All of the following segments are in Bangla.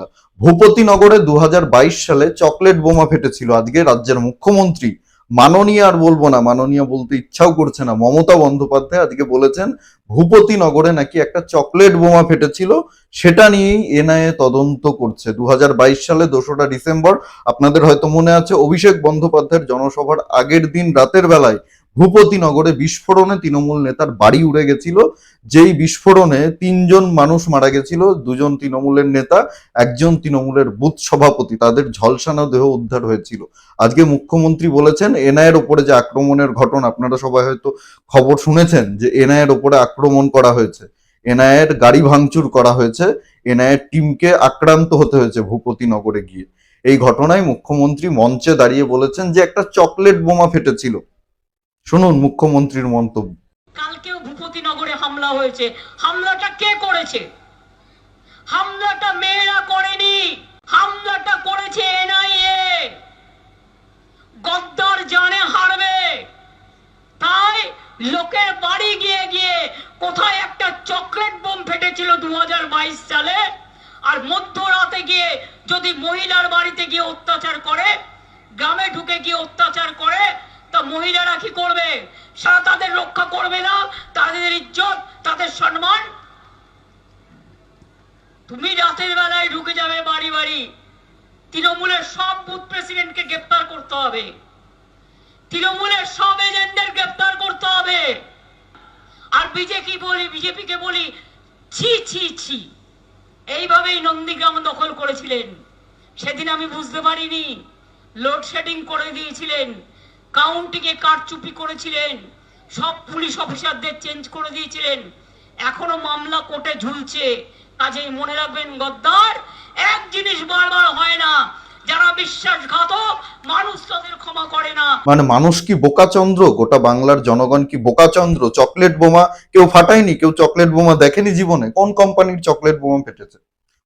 মামলা ভূপতিনগরে দু সালে চকলেট বোমা ফেটেছিল। আজকে রাজ্যের মুখ্যমন্ত্রী মাননীয় আর বলব না, মাননীয় বলতে ইচ্ছাও করছে না। মমতা বন্দ্যোপাধ্যায় আজকে বলেছেন ভূপতিনগরে নাকি একটা চকলেট বোমা ফেটেছিল, সেটা নিয়েই এনআইএ তদন্ত করছে। দু হাজার বাইশ সালে দোসরা ডিসেম্বর, আপনাদের হয়তো মনে আছে, অভিষেক বন্দ্যোপাধ্যায়ের জনসভার আগের দিন রাতের বেলায় ভূপতিনগরে বিস্ফোরণে তৃণমূল নেতার বাড়ি উড়ে গেছিল। যেই বিস্ফোরণে তিনজন মানুষ মারা গেছিল, দুজন তৃণমূলের নেতা, একজন তৃণমূলের বুথ সভাপতি। তাদের ঝলসানো দেহ উদ্ধার হয়েছিল। আজকে মুখ্যমন্ত্রী বলেছেন, এনআইয়ের ওপরে যে আক্রমণের ঘটনা, আপনারা সবাই হয়তো খবর শুনেছেন যে এনআইয়ের ওপরে আক্রমণ করা হয়েছে। এনআইয়ের গাড়ি ভাঙচুর করা হয়েছে। এনআইয়ের টিমকে আক্রান্ত হতে হয়েছে ভূপতিনগরে গিয়ে। এই ঘটনায় মুখ্যমন্ত্রী মঞ্চে দাঁড়িয়ে বলেছেন যে একটা চকলেট বোমা ফেটেছিল। শুনুন, মুখ্যমন্ত্রীর মন্তব্য। কালকেও ভূপতিনগরে হামলা হয়েছে। হামলাটা কে করেছে? হামলাটা মেয়েরা করেনি। হামলাটা করেছে এনআইএ। গদ্দার জানে হারবে। তাই লোকের বাড়ি গিয়ে গিয়ে কোথায় একটা চকলেট বোম ফেটেছিল দু হাজার বাইশ সালে, আর মধ্যরাতে গিয়ে যদি মহিলার বাড়িতে গিয়ে অত্যাচার করে, গ্রামে ঢুকে গিয়ে অত্যাচার করে মহিলারা কি করবে। সারা তাদের রক্ষা করবে না, তাদের ইজ্জত, তাদের সম্মান। তুমি রাতের বেলায় ঢুকে যাবে বাড়ি বাড়ি। তৃণমূলের সব বুথ প্রেসিডেন্টকে গ্রেপ্তার করতে হবে। তৃণমূলের সব এজেন্টদের গ্রেপ্তার করতে হবে। আর বিজেপি বলি, বিজেপিকে বলি, ছি ছি ছি। এইভাবেই নন্দীগ্রাম দখল করেছিলেন। সেদিন আমি বুঝতে পারিনি, লোডশেডিং করে দিয়েছিলেন। কাউন্টিকে কারচুপি করেছিলেন। সব পুলিশ অফিসারদের চেঞ্জ করে দিয়েছিলেন। এখনও মামলা কোর্টে ঝুলছে। কাজেই মনে রাখবেন গদ্দার, এক জিনিস বারবার হয় না, যারা বিশ্বাসঘাতক, মানুষ তাদের ক্ষমা করে না। মানে মানুষ কি বোকাচন্দ্র গোটা বাংলার জনগণ কি বোকাচন্দ্র চকলেট বোমা কেউ ফাটায়নি? কেউ চকলেট বোমা দেখেনি জীবনে? কোন কোম্পানির চকলেট বোমা ফেটেছে?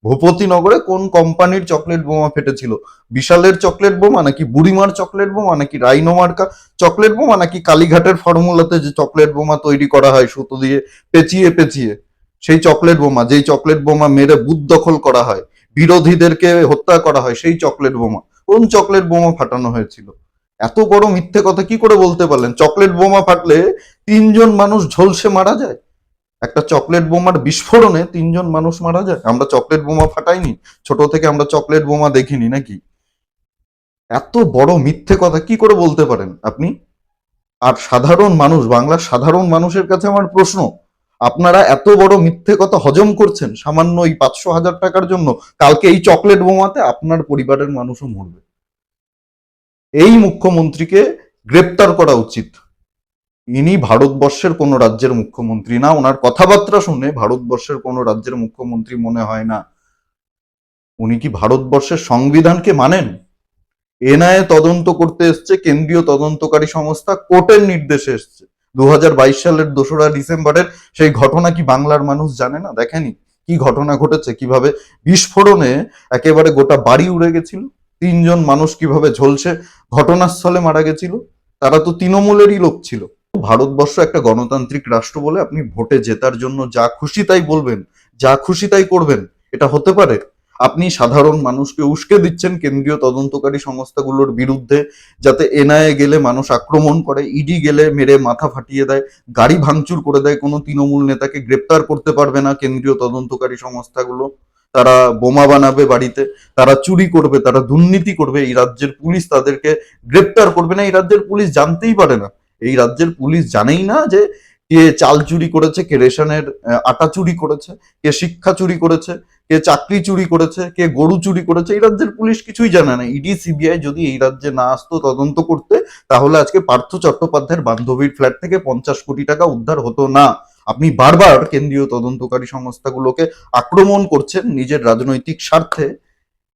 ভূপতিনগরে কোন কোম্পানির চকলেট বোমা ফেটেছিল? বিশালের চকলেট বোমা নাকি বুড়িমার চকলেট বোমা নাকি রাইনো মার্কা? চকলেট বোমা নাকি কালীঘাটের ফর্মুলাতে যে চকলেট বোমা তৈরি করা হয় সুতো দিয়ে পেঁচিয়ে পেঁচিয়ে? সেই চকলেট বোমা, যেই চকলেট বোমা মেরে বুথ দখল করা হয়, বিরোধীদেরকে হত্যা করা হয়, সেই চকলেট বোমা। কোন চকলেট বোমা ফাটানো হয়েছিল? এত বড় মিথ্যে কথা কি করে বলতে পারলেন? চকলেট বোমা ফাটলে তিনজন মানুষ ঝলসে মারা যায়? একটা চকলেট বোমার বিস্ফোরণে তিনজন মানুষ মারা যায়। আমরা চকলেট বোমা ফাটাইনি, ছোট থেকে আমরা চকলেট বোমা দেখিনি নাকি? এত বড় মিথ্যে কথা কি করে বলতে পারেন আপনি? আর সাধারণ মানুষ, বাংলার সাধারণ মানুষের কাছে আমার প্রশ্ন, আপনারা এত বড় মিথ্যে কথা হজম করছেন সামান্য এই পাঁচশো হাজার টাকার জন্য, কালকে এই চকলেট বোমাতে আপনার পরিবারের মানুষও মরবে। এই মুখ্যমন্ত্রীকে গ্রেপ্তার করা উচিত। ইনি ভারতবর্ষের কোনো রাজ্যের মুখ্যমন্ত্রী না। ওনার কথাবার্তা শুনে ভারতবর্ষের কোনো রাজ্যের মুখ্যমন্ত্রী মনে হয় না। উনি কি ভারতবর্ষের সংবিধানকে মানেন? এনআইএ তদন্ত করতে এসছে, কেন্দ্রীয় তদন্তকারী সংস্থা কোর্টের নির্দেশে এসছে। দু হাজার বাইশ সালের দোসরা ডিসেম্বরের সেই ঘটনা কি বাংলার মানুষ জানে না? দেখেনি? কি ঘটনা ঘটেছে? কীভাবে বিস্ফোরণে একেবারে গোটা বাড়ি উড়ে গেছিল? তিনজন মানুষ কীভাবে ঝলছে ঘটনাস্থলে মারা গেছিল? তারা তো তৃণমূলেরই লোক ছিল। ভারতবর্ষ একটা গণতান্ত্রিক রাষ্ট্র বলে আপনি ভোটে জেতার জন্য যা খুশি তাই বলবেন, যা খুশি তাই করবেন, এটা হতে পারে। আপনি সাধারণ মানুষকে উস্কে দিচ্ছেন কেন্দ্রীয় তদন্তকারী সংস্থাগুলোর বিরুদ্ধে যাতে এনআইএ গেলে মানুষ আক্রমণ করে, ইডি গেলে মেরে মাথা ফাটিয়ে দেয়, গাড়ি ভাঙচুর করে দেয়, কোনো তৃণমূল নেতাকে গ্রেপ্তার করতে পারবে না কেন্দ্রীয় তদন্তকারী সংস্থাগুলো। তারা বোমা বানাবে বাড়িতে, তারা চুরি করবে, তারা দুর্নীতি করবে, এই রাজ্যের পুলিশ তাদেরকে গ্রেপ্তার করবে না, এই রাজ্যের পুলিশ জানতেই পারে না। এই রাজ্যের পুলিশ জানেই না যে কে চাল চুরি করেছে, কে রেশনের আটা চুরি করেছে, কে শিক্ষা চুরি করেছে, কে চাকরি চুরি করেছে, কে গরু চুরি করেছে, এই রাজ্যের পুলিশ কিছুই জানে না। ইডি, সিবিআই যদি এই রাজ্যে না আসতো তদন্ত করতে, তাহলে আজকে পার্থ চট্টোপাধ্যায়ের বান্ধবীর ফ্ল্যাট থেকে পঞ্চাশ কোটি টাকা উদ্ধার হতো না। আপনি বারবার কেন্দ্রীয় তদন্তকারী সংস্থাগুলোকে আক্রমণ করছেন নিজের রাজনৈতিক স্বার্থে।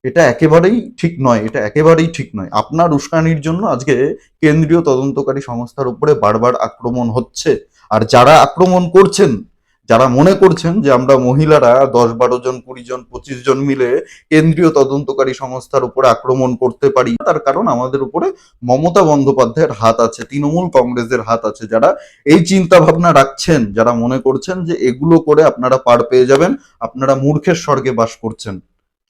এটা একেবারেই ঠিক নয়, এটা একেবারেই ঠিক নয়। আপনার উস্কানির জন্য আজকে কেন্দ্রীয় তদন্তকারী সংস্থার উপরে বারবার আক্রমণ হচ্ছে। আর যারা আক্রমণ করছেন, যারা মনে করছেন যে আমরা মহিলারা দশ বারো জন, কুড়ি জন, পঁচিশ জন মিলে কেন্দ্রীয় তদন্তকারী সংস্থার উপরে আক্রমণ করতে পারি, তার কারণ আমাদের উপরে মমতা বন্দ্যোপাধ্যায়ের হাত আছে, তৃণমূল কংগ্রেসের হাত আছে। যারা এই চিন্তা ভাবনা রাখছেন, যারা মনে করছেন যে এগুলো করে আপনারা পার পেয়ে যাবেন, আপনারা মূর্খের স্বর্গে বাস করছেন।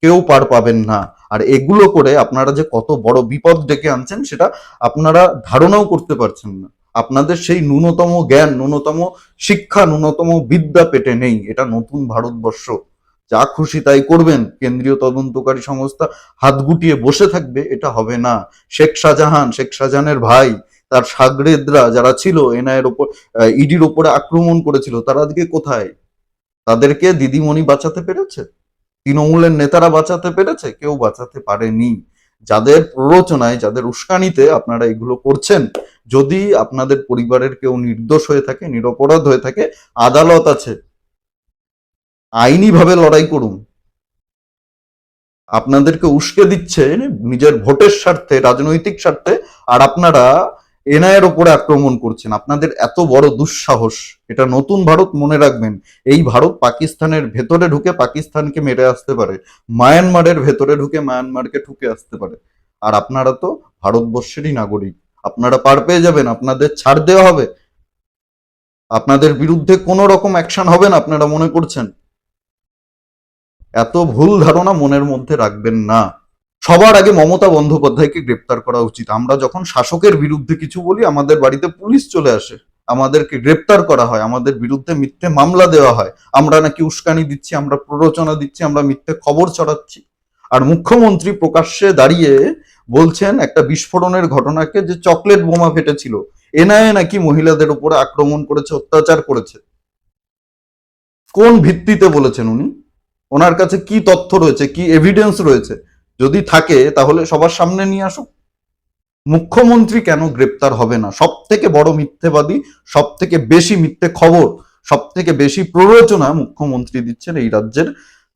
কেউ পার পাবেন না। আর এগুলো করে আপনারা যে কত বড় বিপদ ডেকে আনছেন, সেটা আপনারা ধারণাও করতে পারছেন না। আপনাদের সেই ন্যূনতম জ্ঞান, ন্যূনতম শিক্ষা, ন্যূনতম বিদ্যা পেটে নেই। এটা নতুন ভারতবর্ষ। যা খুশি তাই করবেন। কেন্দ্রীয় তদন্তকারী সংস্থা হাত গুটিয়ে বসে থাকবে, এটা হবে না। শেখ শাহজাহান, শেখ শাহজাহানের ভাই, তার সাগরেদরা যারা ছিল, এনআইয়ের ওপর ইডির ওপরে আক্রমণ করেছিল, তারা আজকে কোথায়? তাদেরকে দিদিমণি বাঁচাতে পেরেছে? তৃণমূলের নেতারা বাঁচাতে পেরেছে? কেউ বাঁচাতে পারেনি। যাদের প্ররোচনায়, যাদের উস্কানিতে আপনারা এগুলো করছেন, যদি আপনাদের পরিবারের কেউ নির্দোষ হয়ে থাকে, নিরপরাধ হয়ে থাকে, আদালত আছে। আইনিভাবে লড়াই করুন। আপনাদেরকে উস্কে দিচ্ছে নিজের ভোটের স্বার্থে, রাজনৈতিক স্বার্থে, আর আপনারা এনআইয়ের ওপরে আক্রমণ করছেন। আপনাদের এত বড় দুঃসাহস, এটা নতুন ভারত মনে রাখবেন। এই ভারত পাকিস্তানের ভেতরে ঢুকে পাকিস্তানকে মেরে আসতে পারে। মায়ানমারের ভেতরে ঢুকে মায়ানমারকে ঠুকে আসতে পারে। আর আপনারা তো ভারতবর্ষেরই নাগরিক। আপনারা পার পেয়ে যাবেন, আপনাদের ছাড় দেওয়া হবে। আপনাদের বিরুদ্ধে কোনো রকম অ্যাকশন হবে না, আপনারা মনে করছেন? এত ভুল ধারণা মনের মধ্যে রাখবেন না। সবার আগে মমতা বন্দ্যোপাধ্যায়কে গ্রেপ্তার করা উচিত। আমরা যখন শাসকের বিরুদ্ধে কিছু বলি, আমাদের বাড়িতে পুলিশ চলে আসে। আমাদেরকে গ্রেপ্তার করা হয়, আমাদের বিরুদ্ধে মিথ্যে মামলা দেওয়া হয়। আমরা নাকি উস্কানি দিচ্ছি, আমরা প্ররোচনা দিচ্ছি, আমরা মিথ্যে খবর ছড়াচ্ছি। আর মুখ্যমন্ত্রী প্রকাশ্যে দাঁড়িয়ে বলছেন একটা বিস্ফোরণের ঘটনাকে যে চকলেট বোমা ফেটেছিল। এনআইএ নাকি মহিলাদের উপরে আক্রমণ করেছে, অত্যাচার করেছে। কোন ভিত্তিতে বলেছেন উনি? ওনার কাছে কি তথ্য রয়েছে, কি এভিডেন্স রয়েছে? যদি থাকে, তাহলে সবার সামনে নিয়ে আসুক। মুখ্যমন্ত্রী কেন গ্রেপ্তার হবে না? সব থেকে বড় মিথ্যেবাদী সব থেকে বেশি মিথ্যে খবর সব থেকে বেশি প্ররোচনা মুখ্যমন্ত্রী দিচ্ছেন এই রাজ্যের,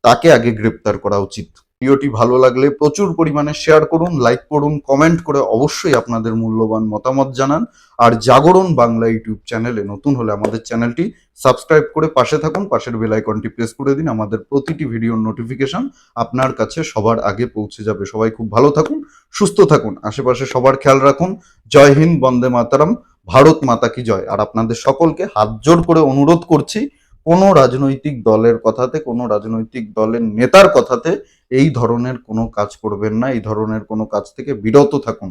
তাকে আগে গ্রেপ্তার করা উচিত। ভিডিওটি ভালো লাগলে প্রচুর পরিমাণে শেয়ার করুন, লাইক করুন, কমেন্ট করে অবশ্যই আপনাদের মূল্যবান মতামত জানান। আর জাগরণ বাংলা ইউটিউব চ্যানেলে নতুন হলে আমাদের চ্যানেলটি সাবস্ক্রাইব করে পাশে থাকুন, পাশের বেল আইকনটি প্রেস করে দিন, আমাদের প্রতিটি ভিডিওর নোটিফিকেশন আপনার কাছে সবার আগে পৌঁছে যাবে। সবাই খুব ভালো থাকুন, সুস্থ থাকুন, আশেপাশে সবার খেয়াল রাখুন। জয় হিন্দ, বন্দে মাতারাম, ভারত মাতা কি জয়। আর আপনাদের সকলকে হাত জোর করে অনুরোধ করছি, কোনো রাজনৈতিক দলের কথাতে, কোনো রাজনৈতিক দলের নেতার কথাতে এই ধরনের কোনো কাজ করবেন না, এই ধরনের কোনো কাজ থেকে বিরত থাকুন।